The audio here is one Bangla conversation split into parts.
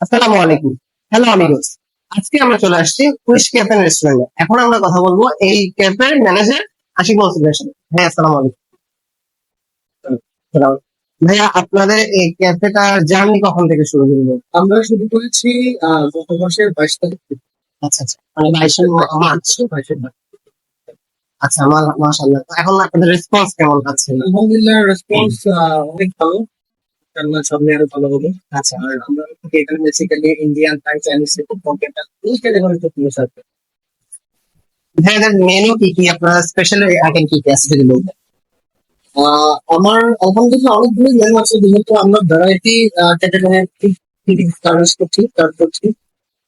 আসসালামু আলাইকুম। হ্যালো আমিরুজ আজকে আমরা চলে আসছি কুইশ ক্যাফে রেস্টুরেন্টে এখন আমরা কথা বলব এই ক্যাফের ম্যানেজার আশিক মহসিনের সাথে। হ্যাঁ আসসালামু আলাইকুম। ভাইয়া আপনাদের এই ক্যাফেটা জার্নি কখন থেকে শুরু হলো? আমরা শুরু করেছি গত মাসের বাইশ তারিখ আচ্ছা আচ্ছা। মানে বাইশে মার্চ বাইশে মার্চ। আচ্ছা আমার মাশাআল্লাহ। এখন আপনাদের রেসপন্স কেমন পাচ্ছেন আলহামদুলিল্লাহ রেসপন্স অনেক ভালো। কেননা সামনে আরও ভালো হবে। আচ্ছা। আমরা এখানে basically Indian Thai Chinese computer এই ক্যাটাগরি তো প্লেস আছে ভাইয়াদের মেনু কি কি? আপনারা স্পেশাল আইটেম কি কি আছে যদি আমার আলহামদুলিল্লাহ অনেকগুলো মেনু আছে। যেহেতু আমরা ভ্যারাইটি ক্যাটাগরি করছি সার্ভ করছি।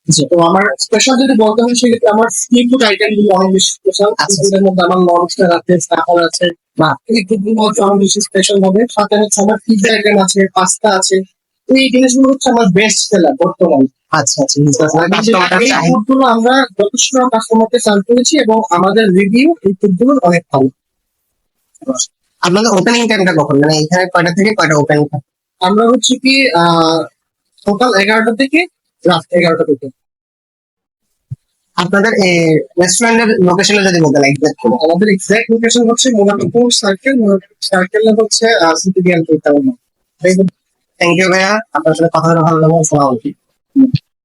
তো আমার স্পেশাল যদি বলতে হয় সেক্ষেত্রে আমার সি ফুড আইটেমগুলো অনেক বেশি স্পেশাল আচ্ছা। এর মধ্যে আমার লবস্টার আছে স্টাফার আছে বা এই ফুডগুলো হচ্ছে আমার বেশি স্পেশাল হবে। সাথে হচ্ছে আমার আইটেম আছে পাস্তা আছে। এই জিনিসগুলো হচ্ছে আমার বেস্ট সেলার বর্তমানে। আচ্ছা আচ্ছা এই ফুডগুলো আমরা যথেষ্ট কাস্টমারকে সার্ভ করেছি এবং আমাদের রিভিউ এই অনেক ভালো। আপনাদের ওপেনিং টাইমটা কখন? মানে এখানে কয়টা থেকে কয়টা ওপেনিং থাকে আমরা হচ্ছে কি সকাল এগারোটা থেকে রাত এগারোটা থেকে আপনাদের এই রেস্টুরেন্টের লোকেশনে যদি বলতেন একজ্যাক্ট আমাদের এক্সাক্ট লোকেশন হচ্ছে মোবাইলপুর সার্কেল সার্কেল হচ্ছে সিটি বিএল থ্যাংক ইউ ভাইয়া। আপনার সাথে কথা বলে ভালো লাগল।